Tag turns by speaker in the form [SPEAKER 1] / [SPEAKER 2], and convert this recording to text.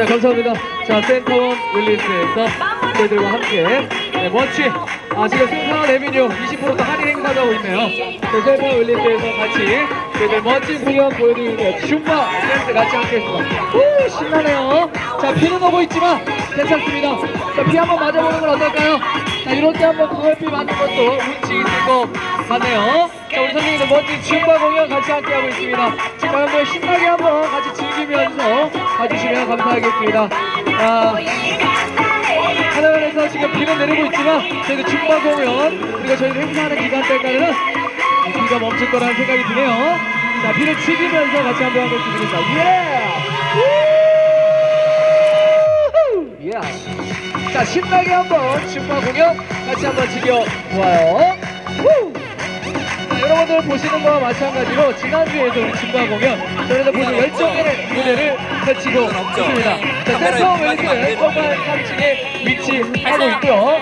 [SPEAKER 1] 자, 감사합니다. 자, 센터원 릴리스에서 저희들과 함께 네, 멋지 아, 지금 승산원 레비뉴 20%도 할인 행사가 하고 있네요. 네, 센터원 릴리스에서 같이 저희들 멋진 공연 보여드리는 줌바 댄스 같이 함께 했습니다. 우, 신나네요. 자, 비는 오고 있지만 괜찮습니다. 자, 비 한번 맞아보는 건 어떨까요? 자, 이렇게 한번 가을비 맞는 것도 운치 있을 것 같네요. 자, 우리 선생님들 멋진 줌바 공연 같이 함께 하고 있습니다. 자, 여러분들 신나게 한번 같이 즐기면서 봐주시면 감사하겠습니다. 아, 하늘에서 지금 비는 내리고 있지만 저희도 줌바 공연 그리고 저희들 행사하는 기간 때까지는 이 비가 멈출 거라는 생각이 드네요. 자, 비를 즐기면서 같이 한번 하고 있습니다. 예! 예! 자, 신나게 한번 줌바 공연 같이 한번 즐겨보아요. 후! 자, 여러분들 보시는 거와 마찬가지로 지난주에도 우리 줌바 공연 저희도 보시는 열정의 무대를 펼치고 있습니다. 자, 센터 웨이트 소파 3층에 위치하고 있고요.